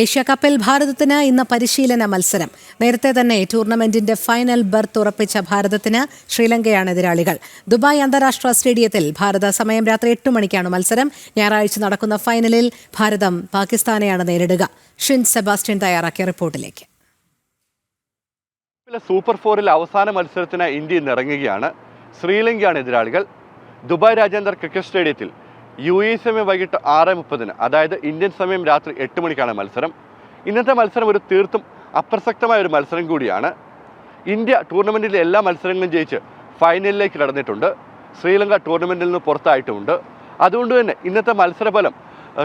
Asia കപ്പിൽ ഭാരതത്തിന് ഇന്ന് പരിശീലന മത്സരം. നേരത്തെ തന്നെ ടൂർണമെന്റിന്റെ ഫൈനൽ ബർത്ത് ഉറപ്പിച്ച ഭാരതത്തിന് ശ്രീലങ്കയാണ് എതിരാളികൾ. ദുബായ് അന്താരാഷ്ട്ര സ്റ്റേഡിയത്തിൽ ഭാരത സമയം രാത്രി എട്ട് മണിക്കാണ് മത്സരം. ഞായറാഴ്ച നടക്കുന്ന ഫൈനലിൽ ഭാരതം പാകിസ്ഥാനെയാണ് നേരിടുക. ഷിൻ സെബാസ്റ്റ്യൻ തയ്യാറാക്കിയ റിപ്പോർട്ടിലേക്ക്. സൂപ്പർ ഫോറിൽ അവസാന മത്സരത്തിന് ഇന്ത്യ ഇന്ന് ഇറങ്ങുകയാണ് ശ്രീലങ്കയാണ് എതിരാളികൾ. ദുബായ് രാജേന്ദ്ര ക്രിക്കറ്റ് സ്റ്റേഡിയത്തിൽ യു എ സമയം വൈകിട്ട് ആറ് മുപ്പതിന് അതായത് ഇന്ത്യൻ സമയം രാത്രി എട്ട് മണിക്കാണ് മത്സരം. ഇന്നത്തെ മത്സരം ഒരു തീർത്തും അപ്രസക്തമായ ഒരു മത്സരം കൂടിയാണ്. ഇന്ത്യ ടൂർണമെന്റിലെ എല്ലാ മത്സരങ്ങളും ജയിച്ച് ഫൈനലിലേക്ക് കടന്നിട്ടുണ്ട്. ശ്രീലങ്ക ടൂർണമെന്റിൽ നിന്ന് പുറത്തായിട്ടുമുണ്ട് അതുകൊണ്ട് തന്നെ ഇന്നത്തെ മത്സരഫലം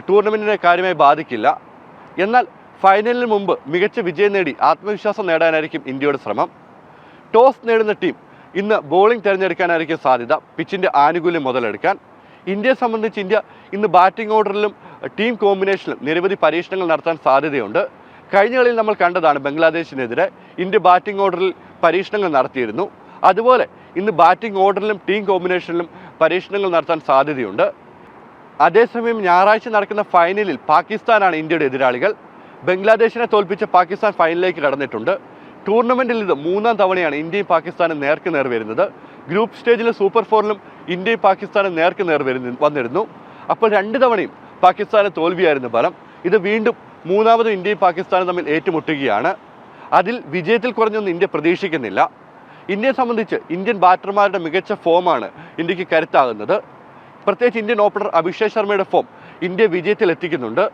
ടൂർണമെന്റിനെ കാര്യമായി ബാധിക്കില്ല. എന്നാൽ ഫൈനലിന് മുമ്പ് മികച്ച വിജയം നേടി ആത്മവിശ്വാസം നേടാനായിരിക്കും ഇന്ത്യയുടെ ശ്രമം. ടോസ് നേടുന്ന ടീം ഇന്ന് ബോളിംഗ് തിരഞ്ഞെടുക്കാനായിരിക്കും സാധ്യത പിച്ചിന്റെ ആനുകൂല്യം മുതലെടുക്കാൻ. ഇന്ത്യയെ സംബന്ധിച്ച് ഇന്ത്യ ഇന്ന് ബാറ്റിംഗ് ഓർഡറിലും ടീം കോമ്പിനേഷനിലും നിരവധി പരീക്ഷണങ്ങൾ നടത്താൻ സാധ്യതയുണ്ട്. കഴിഞ്ഞ കളിയിൽ നമ്മൾ കണ്ടതാണ് ബംഗ്ലാദേശിനെതിരെ ഇന്ത്യ ബാറ്റിംഗ് ഓർഡറിൽ പരീക്ഷണങ്ങൾ നടത്തിയിരുന്നു. അതുപോലെ ഇന്ന് ബാറ്റിംഗ് ഓർഡറിലും ടീം കോമ്പിനേഷനിലും പരീക്ഷണങ്ങൾ നടത്താൻ സാധ്യതയുണ്ട്. അതേസമയം ഞായറാഴ്ച നടക്കുന്ന ഫൈനലിൽ പാകിസ്ഥാനാണ് ഇന്ത്യയുടെ എതിരാളികൾ. ബംഗ്ലാദേശിനെ തോൽപ്പിച്ച് പാകിസ്ഥാൻ ഫൈനലിലേക്ക് കടന്നിട്ടുണ്ട്. ടൂർണമെന്റിൽ ഇത് മൂന്നാം തവണയാണ് ഇന്ത്യയും പാകിസ്ഥാനും നേർക്ക് നേർ വരുന്നത്. ഗ്രൂപ്പ് സ്റ്റേജിലെ സൂപ്പർ ഫോറിലും ഇന്ത്യയും പാകിസ്ഥാനും നേർക്ക് നേർ വരുന്ന വന്നിരുന്നു. അപ്പോൾ രണ്ട് തവണയും പാകിസ്ഥാന് തോൽവിയായിരുന്നു ഫലം. ഇത് വീണ്ടും മൂന്നാമതും ഇന്ത്യയും പാകിസ്ഥാനും തമ്മിൽ ഏറ്റുമുട്ടുകയാണ്. അതിൽ വിജയത്തിൽ കുറഞ്ഞൊന്നും ഇന്ത്യ പ്രതീക്ഷിക്കുന്നില്ല. ഇന്ത്യയെ സംബന്ധിച്ച് ഇന്ത്യൻ ബാറ്റർമാരുടെ മികച്ച ഫോമാണ് ഇന്ത്യയ്ക്ക് കരുത്താകുന്നത്. പ്രത്യേകിച്ച് ഇന്ത്യൻ ഓപ്പണർ അഭിഷേക് ശർമ്മയുടെ ഫോം ഇന്ത്യ വിജയത്തിൽ എത്തിക്കുന്നുണ്ട്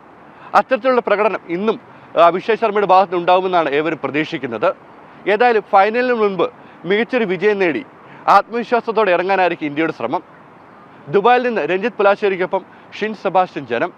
അത്തരത്തിലുള്ള പ്രകടനം ഇന്നും അഭിഷേക് ശർമ്മയുടെ ഭാഗത്ത് ഉണ്ടാകുമെന്നാണ് ഏവരും പ്രതീക്ഷിക്കുന്നത്. ഏതായാലും ഫൈനലിന് മുൻപ് മികച്ചൊരു വിജയം നേടി ആത്മവിശ്വാസത്തോടെ ഇറങ്ങാനായിരിക്കും ഇന്ത്യയുടെ ശ്രമം. ദുബായിൽ നിന്ന് രഞ്ജിത് പുലാശ്ശേരിക്കൊപ്പം ഷിൻ സെബാസ്റ്റ്യൻ ജനം.